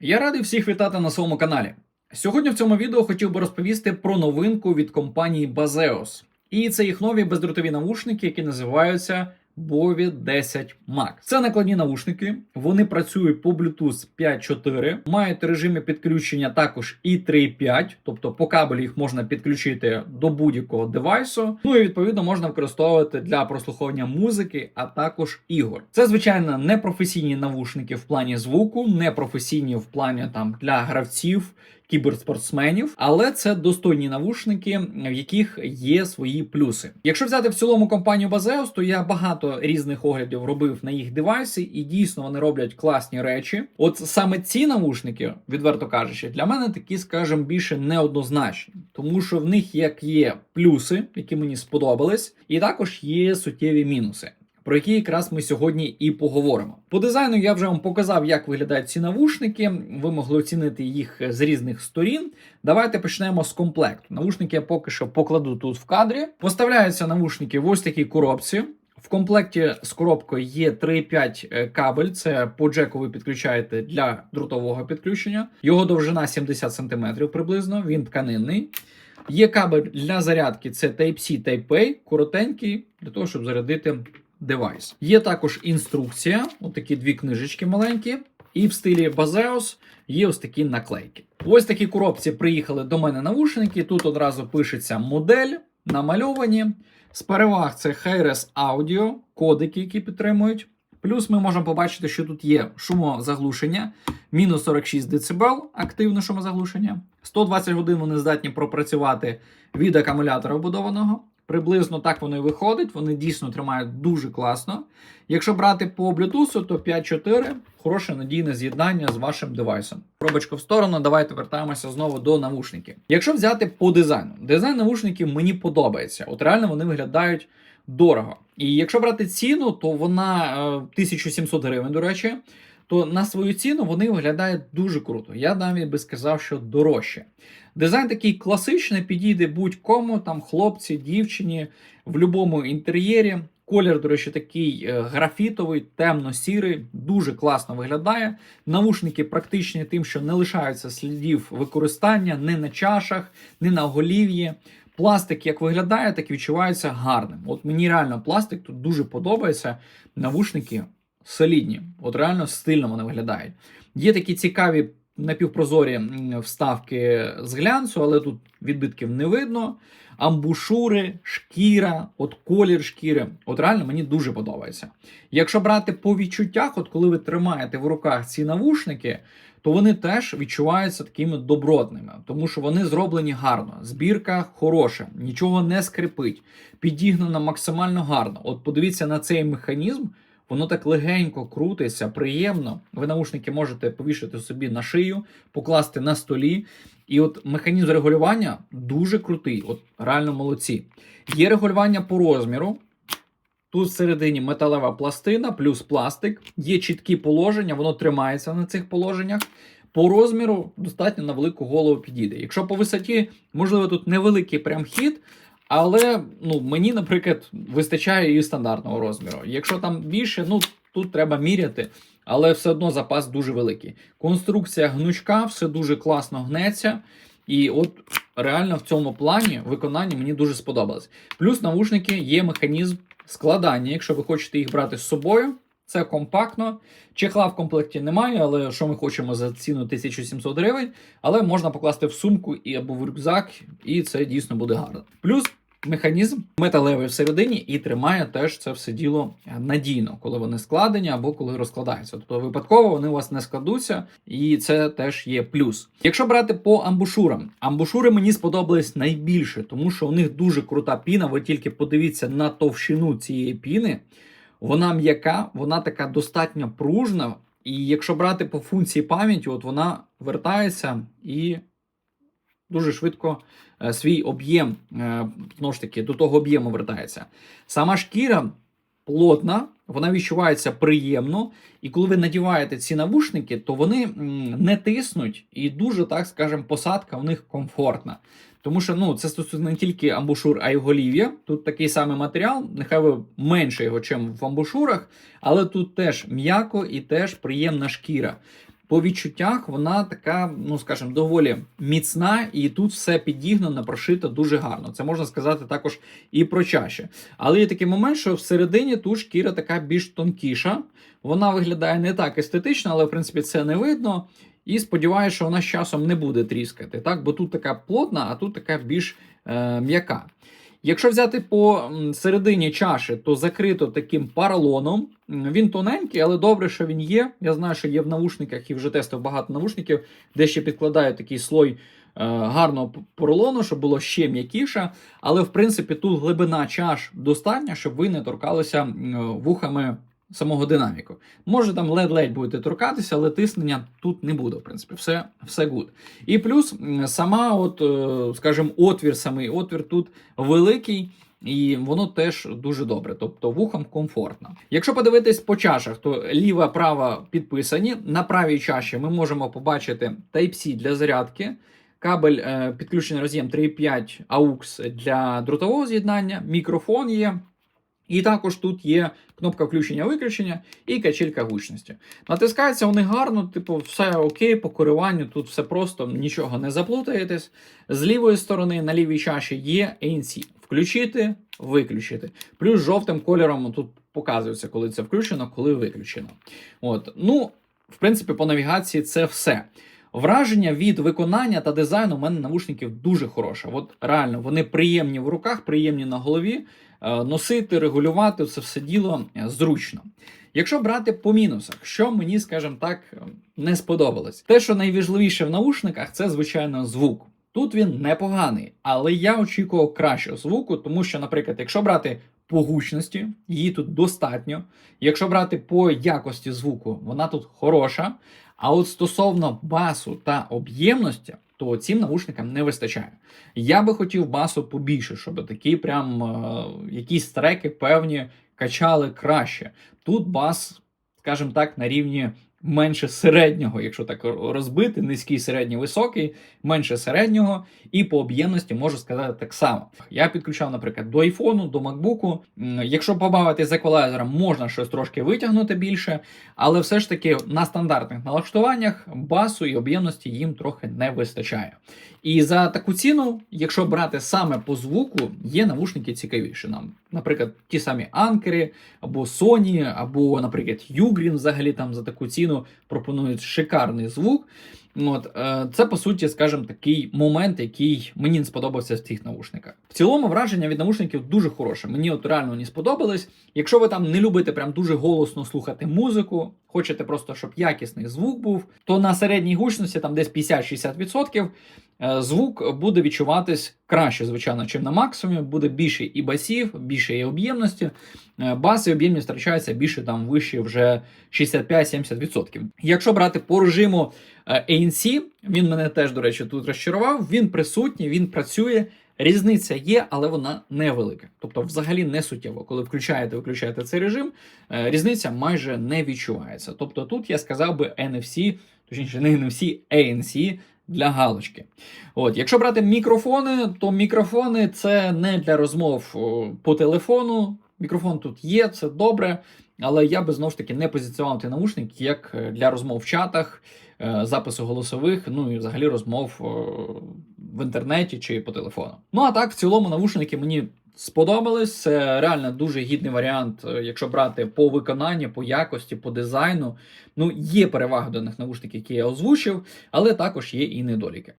Я радий всіх вітати на своєму каналі. Сьогодні в цьому відео хотів би розповісти про новинку від компанії Baseos. І це їх нові бездротові навушники, які називаються Bovi 10 Max. Це накладні навушники. Вони працюють по Bluetooth 5.4, мають режими підключення також і 3.5, тобто по кабелю їх можна підключити до будь-якого девайсу. Ну і відповідно можна використовувати для прослуховування музики, а також ігор. Це звичайно не професійні навушники в плані звуку, не професійні в плані там для гравців кіберспортсменів, але це достойні навушники, в яких є свої плюси. Якщо взяти в цілому компанію Baseos, то я багато різних оглядів робив на їх девайси, і дійсно вони роблять класні речі. От саме ці навушники, відверто кажучи, для мене такі, скажімо, більше неоднозначні, тому що в них як є плюси, які мені сподобались, і також є суттєві мінуси про які якраз ми сьогодні і поговоримо. По дизайну я вже вам показав, як виглядають ці навушники. Ви могли оцінити їх з різних сторін. Давайте почнемо з комплекту. Навушники я поки що покладу тут в кадрі. Поставляються навушники в ось такій коробці. В комплекті з коробкою є 3,5 кабель. Це по джеку ви підключаєте для дротового підключення. Його довжина 70 см приблизно. Він тканинний. Є кабель для зарядки. Це Type-C, Type-A, коротенький, для того, щоб зарядити девайс. Є також інструкція, отакі дві книжечки маленькі, і в стилі Baseos є ось такі наклейки. Ось такі коробці приїхали до мене навушники. Тут одразу пишеться модель, намальовані. З переваг це Hi-Res Audio, кодики, які підтримують. Плюс ми можемо побачити, що тут є шумозаглушення, мінус 46 дБ, активне шумозаглушення. 120 годин вони здатні пропрацювати від акумулятора вбудованого. Приблизно так воно і виходить. Вони дійсно тримають дуже класно. Якщо брати по Bluetooth, то 5.4 хороше надійне з'єднання з вашим девайсом. Пробочку в сторону, давайте вертаємося знову до навушників. Якщо взяти по дизайну, дизайн навушників мені подобається. От реально вони виглядають дорого. І якщо брати ціну, то вона 1700 гривень, до речі. То на свою ціну вони виглядають дуже круто. Я навіть би сказав, що дорожче. Дизайн такий класичний, підійде будь-кому, там хлопці, дівчині, в будь-якому інтер'єрі. Колір, до речі, такий графітовий, темно-сірий, дуже класно виглядає. Навушники практичні тим, що не лишаються слідів використання ні на чашах, ні на голів'ї. Пластик як виглядає, так і відчувається гарним. От мені реально пластик тут дуже подобається. Навушники солідні, от реально стильно вони виглядають. Є такі цікаві напівпрозорі вставки з глянцю, але тут відбитків не видно. Амбушури, шкіра, от колір шкіри. От реально мені дуже подобається. Якщо брати по відчуттях, от коли ви тримаєте в руках ці навушники, то вони теж відчуваються такими добротними, тому що вони зроблені гарно. Збірка хороша, нічого не скрипить, підігнана максимально гарно. От подивіться на цей механізм. Воно так легенько крутиться, приємно. Ви наушники можете повішати собі на шию, покласти на столі. І от механізм регулювання дуже крутий, от реально молодці. Є регулювання по розміру. Тут всередині металева пластина плюс пластик. Є чіткі положення, воно тримається на цих положеннях. По розміру достатньо на велику голову підійде. Якщо по висоті, можливо, тут невеликий прям хід, але ну, мені, наприклад, вистачає і стандартного розміру. Якщо там більше, ну тут треба міряти, але все одно запас дуже великий. Конструкція гнучка, все дуже класно гнеться. І от реально в цьому плані виконання мені дуже сподобалось. Плюс навушники є механізм складання, якщо ви хочете їх брати з собою. Це компактно. Чехла в комплекті немає, але що ми хочемо за ціну 1700 гривень, але можна покласти в сумку і або в рюкзак, і це дійсно буде гарно. Плюс механізм металевий всередині і тримає теж це все діло надійно, коли вони складені або коли розкладаються. Тобто випадково вони у вас не складуться, і це теж є плюс. Якщо брати по амбушурам, амбушури мені сподобались найбільше, тому що у них дуже крута піна. Ви тільки подивіться на товщину цієї піни. Вона м'яка, вона така достатньо пружна. І якщо брати по функції пам'яті, от вона вертається і дуже швидко е, свій об'єм е, знову ж таки до того об'єму вертається. Сама шкіра плотна, вона відчувається приємно. І коли ви надіваєте ці навушники, то вони не тиснуть і дуже, так скажемо, посадка в них комфортна. Тому що ну, це стосується не тільки амбушур, а й голів'я. Тут такий самий матеріал, нехай ви менше його, чим в амбушурах, але тут теж м'яко і теж приємна шкіра. по відчуттях вона така, ну скажімо, доволі міцна, і тут все підігнано, прошито дуже гарно. Це можна сказати також і про чаші. Але є такий момент, що всередині тут шкіра така більш тонкіша. Вона виглядає не так естетично, але в принципі це не видно. І сподіваюся, що вона з часом не буде тріскати, так? бо тут така плотна, а тут така більш е, м'яка. Якщо взяти по середині чаші, то закрито таким поролоном. Він тоненький, але добре, що він є. Я знаю, що є в навушниках і вже тестив багато навушників, де ще підкладають такий слой е, гарного поролону, щоб було ще м'якіше. Але в принципі тут глибина чаш достатня, щоб ви не торкалися вухами самого динаміку. Може там ледь-ледь будете торкатися, але тиснення тут не буде. В принципі, все, все good. І плюс сама, от, е, скажімо, отвір, самий отвір тут великий. І воно теж дуже добре, тобто вухам комфортно. Якщо подивитись по чашах, то ліва, права підписані. На правій чаші ми можемо побачити Type-C для зарядки, кабель е, підключений роз'єм 3.5 AUX для дротового з'єднання, мікрофон є. І також тут є кнопка включення-виключення і качелька гучності. Натискаються вони гарно, типу, все окей, по керуванню тут все просто, нічого не заплутаєтесь. З лівої сторони на лівій чаші є ANC. Включити, виключити. Плюс жовтим кольором тут показується, коли це включено, коли виключено. От. Ну, в принципі, по навігації це все. Враження від виконання та дизайну у мене навушників дуже хороше. От реально, вони приємні в руках, приємні на голові. Е, Носити, регулювати це все діло е, зручно. Якщо брати по мінусах, що мені, скажімо так, е, не сподобалось, те, що найважливіше в наушниках, це звичайно звук. Тут він непоганий, але я очікував кращого звуку, тому що, наприклад, якщо брати по гучності, її тут достатньо. Якщо брати по якості звуку, вона тут хороша. А от стосовно басу та об'ємності, то цим наушникам не вистачає. Я би хотів басу побільше, щоб такі прям е, якісь треки певні качали краще. Тут бас, скажімо так, на рівні менше середнього, якщо так розбити, низький, середній, високий, менше середнього, і по об'ємності можу сказати так само. Я підключав, наприклад, до айфону, до макбуку. Якщо побавити з еквалайзером, можна щось трошки витягнути більше, але все ж таки на стандартних налаштуваннях басу і об'ємності їм трохи не вистачає. І за таку ціну, якщо брати саме по звуку, є навушники цікавіші нам. Наприклад, ті самі анкери, або Sony, або, наприклад, Ugreen взагалі там за таку ціну пропонують шикарний звук. От, е, це по суті, скажімо, такий момент, який мені не сподобався в цих наушниках. В цілому враження від наушників дуже хороше. Мені от реально вони сподобались. Якщо ви там не любите прям дуже голосно слухати музику, хочете просто, щоб якісний звук був, то на середній гучності, там десь 50-60%, е, звук буде відчуватись краще, звичайно, чим на максимумі. Буде більше і басів, більше і об'ємності. Е, Бас і об'ємність втрачається більше там вище вже 65-70%. Якщо брати по режиму е, ANC, він мене теж, до речі, тут розчарував. Він присутній, він працює. Різниця є, але вона невелика. Тобто, взагалі не суттєво. Коли включаєте, виключаєте цей режим, е, різниця майже не відчувається. Тобто тут я сказав би NFC, точніше, не NFC, ANC для галочки. От, якщо брати мікрофони, то мікрофони це не для розмов по телефону. Мікрофон тут є, це добре, але я би знову ж таки не позиціонував цей наушник як е, для розмов в чатах, е, запису голосових, ну і взагалі розмов е, в інтернеті чи по телефону. Ну а так, в цілому, навушники мені сподобались. Це реально дуже гідний варіант, якщо брати по виконанню, по якості, по дизайну. Ну, є переваги до них навушників, які я озвучив, але також є і недоліки.